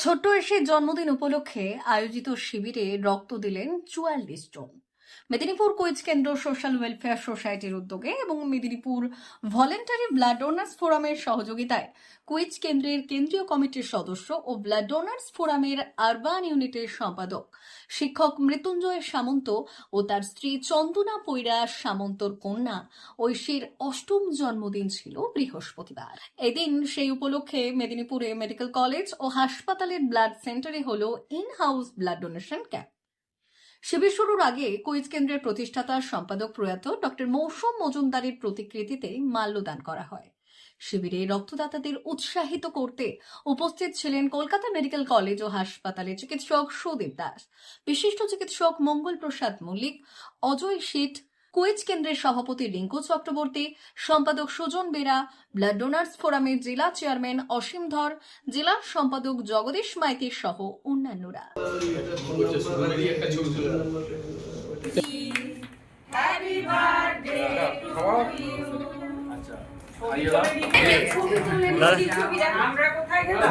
ছোট্ট এসে জন্মদিন উপলক্ষে আয়োজিত শিবিরে রক্ত দিলেন চুয়াল্লিশ জন। মেদিনীপুর কুইজ কেন্দ্র সোশ্যাল ওয়েলফেয়ার সোসাইটির উদ্যোগে এবং মেদিনীপুর ভলেন্টারি ব্লাড ডোনার্স ফোরামের সহযোগিতায় কুইজ কেন্দ্রের কেন্দ্রীয় কমিটির সদস্য ও ব্লাড ডোনার্স ফোরামের আরবান ইউনিটের সম্পাদক, শিক্ষক মৃত্যুঞ্জয় সামন্ত ও তার স্ত্রী চন্দনা পৈরা সামন্তর কন্যা ঐশীর অষ্টম জন্মদিন ছিল বৃহস্পতিবার। এদিন সেই উপলক্ষে মেদিনীপুরে মেডিকেল কলেজ ও হাসপাতালের ব্লাড সেন্টারে হল in house blood donation camp. শিবির শুরুর আগে কুইজ কেন্দ্রের প্রতিষ্ঠাতা সম্পাদক প্রয়াত ডক্টর মৌসুম মজুমদারের প্রতিকৃতিতে মাল্যদান করা হয়। শিবিরে রক্তদাতাদের উৎসাহিত করতে উপস্থিত ছিলেন কলকাতা মেডিকেল কলেজ ও হাসপাতালের চিকিৎসক সুদীপ দাস। বিশিষ্ট চিকিৎসক মঙ্গল প্রসাদ মল্লিক, অজয় শীত কুইজ কেন্দ্রের সভাপতি রিঙ্কু চক্রবর্তী সম্পাদক সুজন বেরা ব্লাড ডোনার্স ফোরামের জেলা চেয়ারম্যান অসীম ধর জেলা সম্পাদক জগদীশ মাইতি সহ অন্যান্যরা। আমরা কোথায় গেলাম?